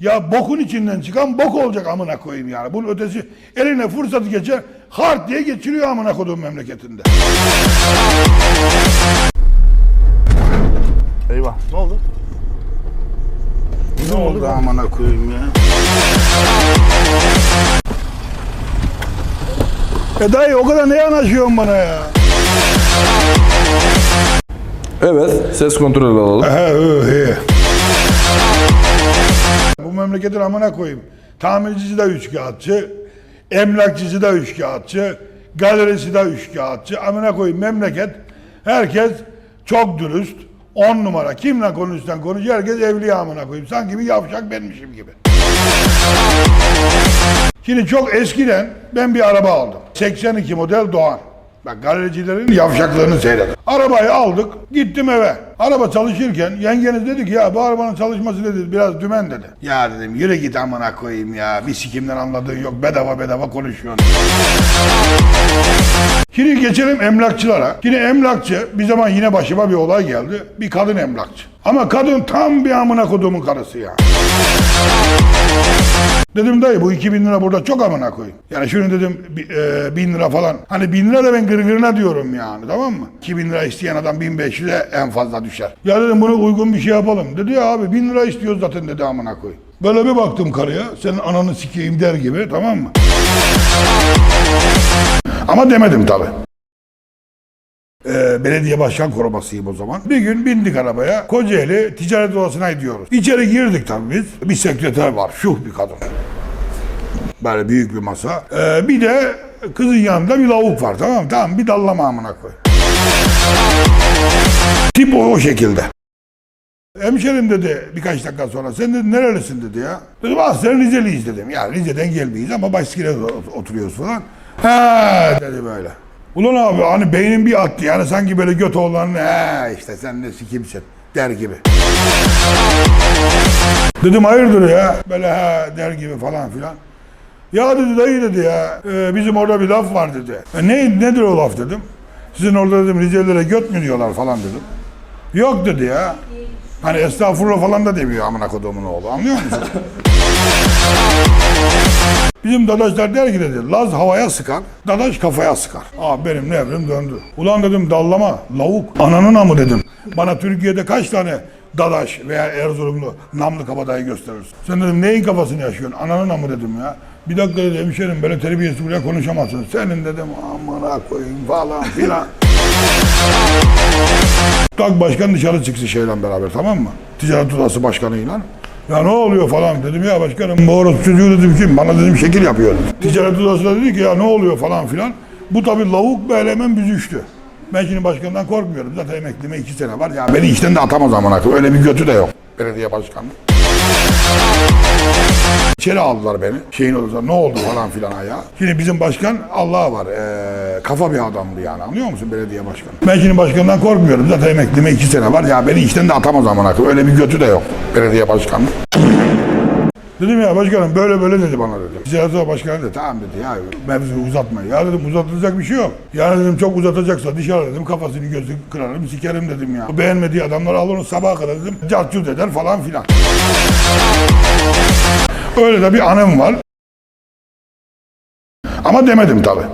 Ya bokun içinden çıkan bok olacak amına koyayım yani. Bunun ötesi eline fırsatı geçer hart diye geçiriyor amına koduğum memleketinde. Eyvah. Ne oldu? Ne oldu amına koyayım ya? E dayı o kadar ne yanaşıyorsun bana ya? Evet, ses kontrolü alalım. Memleketin amına koyayım. Tamircisi de üç kağıtçı, emlakçısı da üç kağıtçı, galerisi de üç kağıtçı. Amına koyayım memleket. Herkes çok dürüst. On numara. Kimle konuşsan konuş. Herkes evli amına koyayım. Sanki bir yavşak benmişim gibi. Şimdi çok eskiden ben bir araba aldım. 82 model Doğan. Bak galericilerin yavşaklığını seyredin. Arabayı aldık, gittim eve. Araba çalışırken yengeniz dedi ki ya bu arabanın çalışması dedi biraz dümen dedi. Ya dedim yürü git amına koyayım ya. Bir sikimden anladığın yok bedava bedava konuşuyorsun. Şimdi geçelim emlakçılara. Şimdi emlakçı bir zaman yine başıma bir olay geldi. Bir kadın emlakçı. Ama kadın tam bir amına koduğumun karısı ya. Dedim dayı bu 2000 lira burada çok amına koyayım. Yani şunu dedim e, 1000 lira falan. Hani 1000 lira da ben gırgırına diyorum yani tamam mı? 2000 lira isteyen adam 1500'e en fazla düşer. Ya dedim bunu uygun bir şey yapalım. Dedi ya abi 1000 lira istiyoruz zaten dedi amına koyayım. Böyle bir baktım karıya senin ananı sikeyim der gibi tamam mı? Ama demedim tabi. Ee, belediye başkan korumasıyım o zaman. Bir gün bindik arabaya. Kocaeli ticaret odasına gidiyoruz. İçeri girdik tabii biz. Bir sekreter var. Şuh bir kadın. Böyle büyük bir masa. Ee, bir de kızın yanında bir lavuk var tamam mı? Tamam bir dallama amına koy. Tip o, o şekilde. Hemşerim dedi birkaç dakika sonra. Sen dedi nerelisin dedi ya. Dedim ah Rizeliyiz dedim. Ya Rize'den gelmeyiz ama başka oturuyoruz falan. Ha dedi böyle. Ulan abi hani beynin bir attı yani sanki böyle göt oğlan he işte sen ne sikimsin der gibi. Dedim hayırdır ya böyle ha der gibi falan filan. Ya dedi dayı dedi ya e, bizim orada bir laf var dedi. E, ne, nedir o laf dedim. Sizin orada dedim Rizelilere göt mü diyorlar falan dedim. Yok dedi ya. Hani estağfurullah falan da demiyor amına kodumun oğlu anlıyor musun? Bizim dadaşlar der ki dedi, Laz havaya sıkar, dadaş kafaya sıkar. Aa benim nevrim döndü. Ulan dedim dallama, lavuk, ananın amı dedim. Bana Türkiye'de kaç tane dadaş veya Erzurumlu namlı kabadayı gösterirsin. Sen dedim neyin kafasını yaşıyorsun, ananın amı dedim ya. Bir dakika dedi hemşerim böyle terbiyesiz buraya konuşamazsın. Senin dedim amına koyayım falan filan. Tak başkan dışarı çıksın şeyle beraber tamam mı? Ticaret odası başkanıyla. Ya ne oluyor falan dedim ya başkanım bu orospu çocuğu dedim kim? Bana dedim şekil yapıyor. Ticaret odası da dedi ki ya ne oluyor falan filan. Bu tabi lavuk böyle hemen büzüştü. Ben şimdi başkandan korkmuyorum. Zaten emeklime iki sene var. Ya beni işten de atamaz amına. Öyle bir götü de yok. Belediye başkanı. İçeri aldılar beni. Şeyin odasına ne oldu falan filan ya. Şimdi bizim başkan Allah var. Ee, kafa bir adamdı yani anlıyor musun belediye başkanı? Ben şimdi başkandan korkmuyorum. Zaten emeklime iki sene var. Ya beni işten de atamaz amına koyayım. Öyle bir götü de yok belediye başkanı. Dedim ya başkanım böyle böyle dedi bana dedi. Odası başkanı dedi tamam dedi ya mevzu uzatma. Ya dedim uzatılacak bir şey yok. Ya dedim çok uzatacaksa dışarı dedim kafasını gözünü kırarım sikerim dedim ya. Beğenmediği adamlar alır sabaha kadar dedim cartçut eder falan filan. Öyle de bir anım var. Ama demedim tabi.